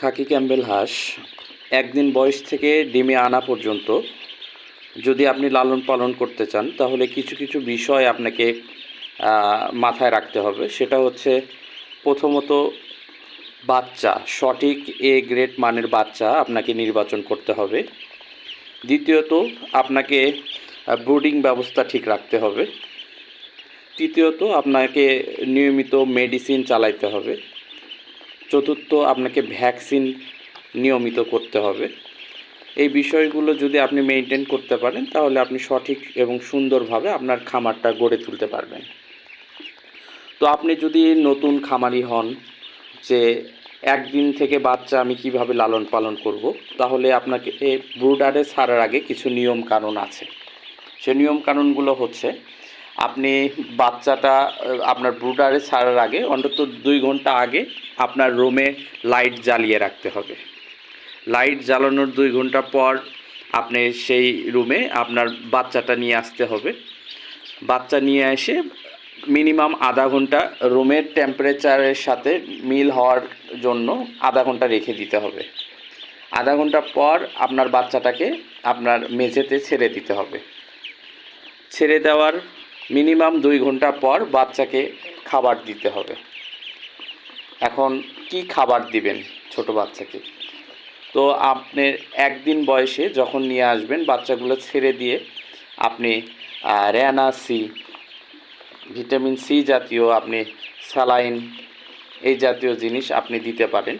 খাকি Campbell হাঁস একদিন বয়স থেকে ডিমে আনা পর্যন্ত যদি আপনি লালন পালন করতে চান, তাহলে কিছু কিছু বিষয় আপনাকে মাথায় রাখতে হবে। সেটা হচ্ছে প্রথমত বাচ্চা, সঠিক এ গ্রেড মানের বাচ্চা আপনাকে নির্বাচন করতে হবে। দ্বিতীয়ত আপনাকে ব্রুডিং ব্যবস্থা ঠিক রাখতে হবে। তৃতীয়ত আপনাকে নিয়মিত মেডিসিন চালাইতে হবে। চতুর্থ আপনাকে ভ্যাকসিন নিয়মিত করতে হবে। এই বিষয়গুলো যদি আপনি মেনটেন করতে পারেন, তাহলে আপনি সঠিক এবং সুন্দরভাবে আপনার খামারটা গড়ে তুলতে পারবেন। তো আপনি যদি নতুন খামারি হন, যে একদিন থেকে বাচ্চা আমি কীভাবে লালন পালন করব, তাহলে আপনাকে ব্রুডারে ছাড়ার আগে কিছু নিয়ম কানুন আছে। সে নিয়ম কানুনগুলো হচ্ছে আপনি বাচ্চাটা আপনার ব্রুডারে ছাড়ার আগে, অন্তত দুই ঘণ্টা আগে আপনার রুমে লাইট জ্বালিয়ে রাখতে হবে। লাইট জ্বালানোর দুই ঘণ্টা পর আপনি সেই রুমে আপনার বাচ্চাটা নিয়ে আসতে হবে। বাচ্চা নিয়ে এসে মিনিমাম আধা ঘণ্টা রুমের টেম্পারেচারের সাথে মিল হওয়ার জন্য আধা ঘণ্টা রেখে দিতে হবে। আধা ঘণ্টা পর আপনার বাচ্চাটাকে আপনার মেঝেতে ছেড়ে দিতে হবে। ছেড়ে দেওয়ার মিনিমাম দুই ঘণ্টা পর বাচ্চাকে খাবার দিতে হবে। এখন কি খাবার দিবেন ছোট বাচ্চাকে? তো আপনি একদিন বয়সে যখন নিয়ে আসবেন বাচ্চাগুলো ছেড়ে দিয়ে আপনি র্যানা সি, ভিটামিন সি জাতীয় আপনি স্যালাইন এই জাতীয় জিনিস আপনি দিতে পারেন।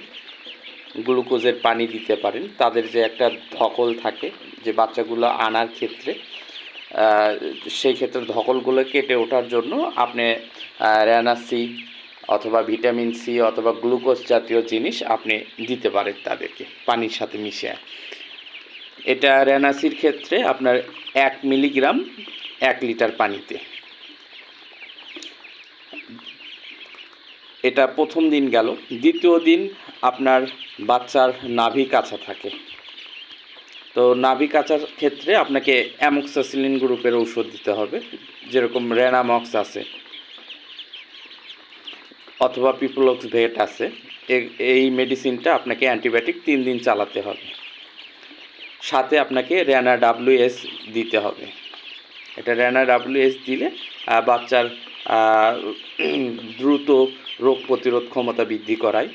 গ্লুকোজের পানি দিতে পারেন। তাদের যে একটা ধকল থাকে যে বাচ্চাগুলো আনার ক্ষেত্রে সেই ক্ষেত্রে ধকলগুলো কেটে ওঠার জন্য আপনি র্যানা সি অথবা ভিটামিন সি অথবা গ্লুকোজ জাতীয় জিনিস আপনি দিতে পারেন তাদেরকে, পানির সাথে মিশিয়ে। এটা র্যানাসির ক্ষেত্রে আপনার এক মিলিগ্রাম এক লিটার পানিতে। এটা প্রথম দিন গেল, দ্বিতীয় দিন আপনার বাচ্চার নাভি কাছা থাকে। তো নাভি কাচার ক্ষেত্রে আপনাকে অ্যামক্সাসিলিন গ্রুপের ঔষধ দিতে হবে, যেরকম রেনামক্স আছে, অথবা পিপলক্স ভেট আছে এই মেডিসিনটা আপনাকে অ্যান্টিবায়োটিক তিন দিন চালাতে হবে। সাথে আপনাকে র্যানা ডাব্লিউএস দিতে হবে। এটা র্যানা ডাব্লিউএস দিলে বাচ্চার দ্রুত রোগ প্রতিরোধ ক্ষমতা বৃদ্ধি করায়।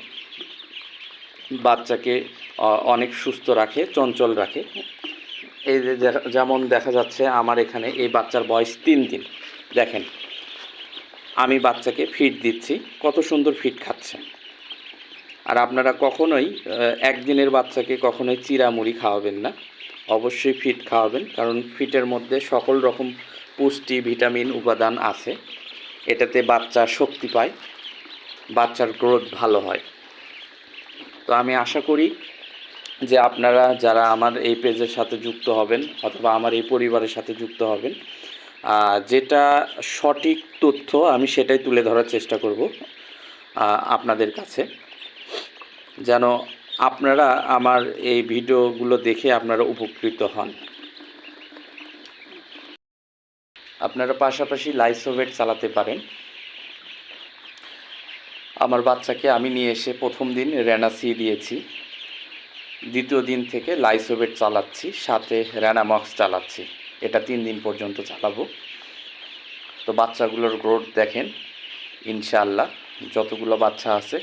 বাচ্চাকে অনেক সুস্থ রাখে, চঞ্চল রাখে। এই যেমন দেখা যাচ্ছে আমার এখানে এই বাচ্চার বয়স তিন দিন। দেখেন, আমি বাচ্চাকে ফিড দিচ্ছি, কত সুন্দর ফিড খাচ্ছে। আর আপনারা কখনোই একদিনের বাচ্চাকে কখনোই চিরামুড়ি খাওয়াবেন না। অবশ্যই ফিট খাওয়াবেন, কারণ ফিটের মধ্যে সকল রকম পুষ্টি ভিটামিন উপাদান আছে। এটাতে বাচ্চা শক্তি পায়, বাচ্চার গ্রোথ ভালো হয়। তো আমি আশা করি যে আপনারা যারা আমার এই পেজের সাথে যুক্ত হবেন অথবা আমার এই পরিবারের সাথে যুক্ত হবেন যেটা সঠিক তথ্য আমি সেটাই তুলে ধরার চেষ্টা করব আপনাদের কাছে। যেন আপনারা আমার এই ভিডিওগুলো দেখে আপনারা উপকৃত হন। আপনারা পাশাপাশি লাইসোভেট চালাতে পারেন। আমার বাচ্চাকে আমি নিয়ে এসে প্রথম দিন র্যানাসি দিয়েছি। দ্বিতীয় দিন থেকে লাইসোভেট চালাচ্ছি, সাথে র্যানামক্স চালাচ্ছি। এটা তিন দিন পর্যন্ত চালাবো। তো বাচ্চাগুলোর গ্রোথ দেখেন, ইনশাআল্লাহ যতগুলো বাচ্চা আছে,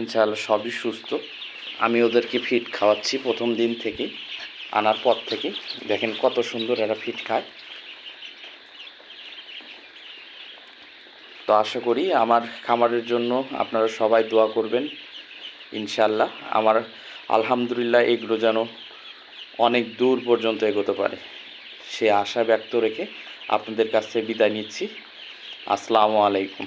ইনশাআল্লাহ সবই সুস্থ। আমি ওদেরকে ফিট খাওয়াচ্ছি প্রথম দিন থেকে আনার পর থেকে দেখেন কত সুন্দর এরা ফিট খায়। তো আশা করি আমার খামারের জন্য আপনারা সবাই দোয়া করবেন ইনশাল্লাহ আমার আলহামদুলিল্লাহ এগুলো যেন অনেক দূর পর্যন্ত এগোতে পারে। সে আশা ব্যক্ত রেখে আপনাদের কাছ বিদায় নিচ্ছি। আসসালামু আলাইকুম।